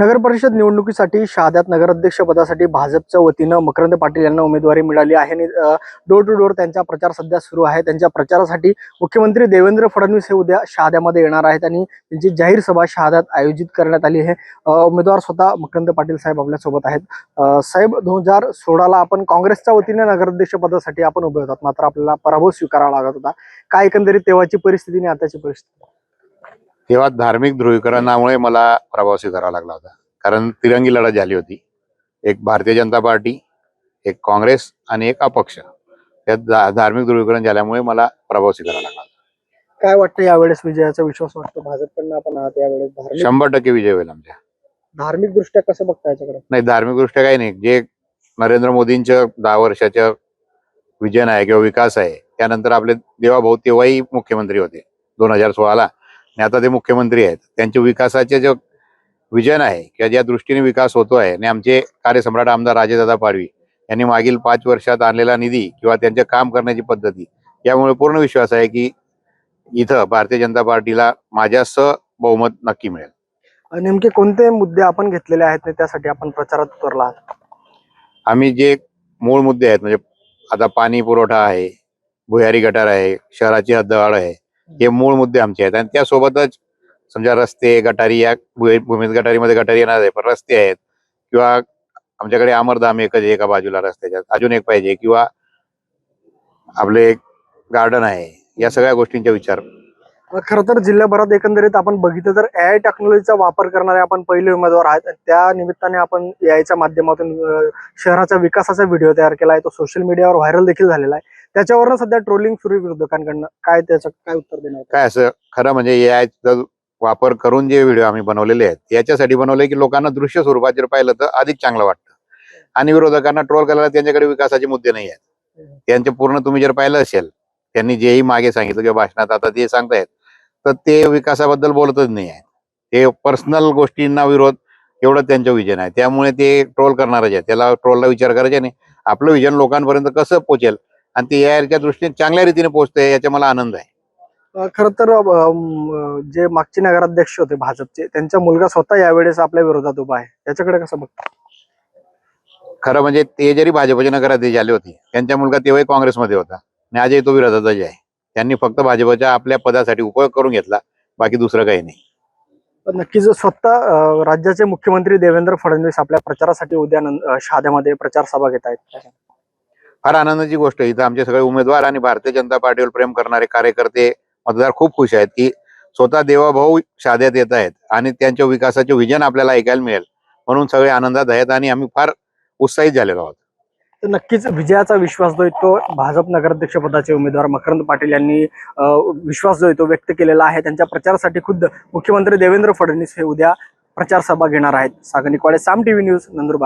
नगर परिषद निवडणुकीसाठी शहाद्यात नगराध्यक्ष पदासाठी भाजपच्या वतीनं मकरंद पाटील यांना उमेदवारी मिळाली आहे. आणि डोर टू डोर त्यांचा प्रचार सध्या सुरू आहे. त्यांच्या प्रचारासाठी मुख्यमंत्री देवेंद्र फडणवीस हे उद्या शहाद्यामध्ये येणार आहेत. आणि त्यांची जाहीर सभा शहाद्यात आयोजित करण्यात आली आहे. उमेदवार स्वतः मकरंद पाटील साहेब आपल्यासोबत आहेत. साहेब दोन हजार सोळाला आपण काँग्रेसच्या वतीने नगराध्यक्ष पदासाठी आपण उभे होतात. मात्र आपल्याला पराभव स्वीकारावा लागत होता. काय एकंदरीत तेव्हाची परिस्थिती आणि आताची परिस्थिती? तेव्हा धार्मिक ध्रुवीकरणामुळे मला प्रभाव स्वीकारावा लागला होता. कारण तिरंगी लढत झाली होती. एक भारतीय जनता पार्टी एक काँग्रेस आणि एक अपक्ष. त्यात धार्मिक ध्रुवीकरण झाल्यामुळे मला प्रभाव स्वीकारावा लागला होता. काय वाटतं यावेळेस विजयाचा विश्वास वाटतो? भाजपकडनं आपण आहात यावेळेस. शंभर टक्के विजय होईल आमच्या. धार्मिक दृष्ट्या कसं बघता याच्याकडे? नाही धार्मिक दृष्ट्या काही नाही. जे नरेंद्र मोदींचं दहा वर्षाचं विजन आहे किंवा विकास आहे त्यानंतर आपले देवाभाऊ तेव्हाही मुख्यमंत्री होते. दोन हजार सोळाला. आणि आता ते मुख्यमंत्री आहेत. त्यांचे विकासाचे जे विजन आहे किंवा ज्या दृष्टीने विकास होतो आहे आणि आमचे कार्यसम्राट आमदार राजेदादा पाडवी यांनी मागील पाच वर्षात आणलेला निधी किंवा त्यांचे काम करण्याची पद्धती यामुळे पूर्ण विश्वास आहे की इथं भारतीय जनता पार्टीला माझ्यासह बहुमत नक्की मिळेल. आणि नेमके कोणते मुद्दे आपण घेतलेले आहेत त्यासाठी आपण प्रचारात उतरला आहात? आम्ही जे मूळ मुद्दे आहेत म्हणजे आता पाणी पुरवठा आहे भुयारी गटार आहे शहराची हद्दवाढ आहे हे मूळ मुद्दे आमचे आहेत. आणि त्यासोबतच समजा रस्ते गटारी या भुय- भूमीत गटारीमध्ये गटारी येणार आहे पण रस्ते आहेत. किंवा आमच्याकडे अमरधाम एकच एका बाजूला रस्त्याच्या अजून एक पाहिजे किंवा आपले गार्डन आहे या सगळ्या गोष्टींचा विचार. खर तर जिल्ह्याभरात एकंदरीत आपण बघितलं तर ए आय टेक्नॉलॉजीचा वापर करणारे आपण पहिले उमेदवार आहेत. त्या निमित्ताने आपण ए आयच्या माध्यमातून शहराचा शहराच्या विकासाचा व्हिडिओ तयार केला आहे. तो सोशल मीडियावर व्हायरल देखील झालेला आहे. त्याच्यावरनं सध्या ट्रोलिंग सुरू विरोधकांकडनं. काय त्याचं काय उत्तर देणार? काय असं खरं म्हणजे ए वापर करून जे व्हिडिओ आम्ही बनवलेले आहेत याच्यासाठी बनवले की लोकांना दृश्य स्वरूपात जर पाहिलं तर अधिक चांगलं वाटतं. आणि विरोधकांना ट्रोल करायला त्यांच्याकडे विकासाचे मुद्दे नाही आहेत. त्यांचे पूर्ण तुम्ही जर पाहिलं असेल त्यांनी जेही मागे सांगितलं किंवा भाषणात आता ते सांगतायत तर ते विकासाबद्दल बोलतच नाही आहे ते पर्सनल गोष्टींना विरोध एवढं त्यांचं विजन आहे. त्यामुळे ते ट्रोल करणारच आहे त्याला ट्रोलला विचार करायचे नाही. आपलं विजन लोकांपर्यंत कसं पोचेल आणि ते याच्या दृष्टीने चांगल्या रीतीने पोहोचतंय याचा मला आनंद आहे. खरं तर जे मागचे नगराध्यक्ष होते भाजपचे त्यांचा मुलगा स्वतः यावेळेस आपल्या विरोधात उभा आहे. त्याच्याकडे कसं बघता? खरं म्हणजे ते जरी भाजपचे नगराध्यक्ष झाले होते त्यांचा मुलगा तेव्हाही काँग्रेसमध्ये होता. आणि आजही तो विरोधातच आहे. त्यांनी फक्त भाजपच्या आपल्या पदासाठी उपयोग करून घेतला बाकी दुसरं काही नाही. पण नक्कीच स्वतः राज्याचे मुख्यमंत्री देवेंद्र फडणवीस आपल्या प्रचारासाठी उद्या शहाद्यामध्ये प्रचार सभा घेत आहेत. फार आनंदाची गोष्ट आहे. इथं आमचे सगळे उमेदवार आणि भारतीय जनता पार्टीवर प्रेम करणारे कार्यकर्ते मतदार खूप खुश आहेत की स्वतः देवाभाऊ शाद्यात येत आहेत आणि त्यांच्या विकासाचे विजन आपल्याला ऐकायला मिळेल. म्हणून सगळे आनंदात आहेत आणि आम्ही फार उत्साहित झालेलो आहोत. तर नक्कीच विजयाचा विश्वास जो आहे तो भाजप नगराध्यक्ष पदाचे उमेदवार मकरंद पाटील यांनी विश्वास जो आहे तो व्यक्त केलेला आहे. त्यांच्या प्रचारासाठी खुद्द मुख्यमंत्री देवेंद्र फडणवीस हे उद्या प्रचार सभा घेणार आहेत. सागनिकवाडे साम टीव्ही न्यूज नंदुरबार.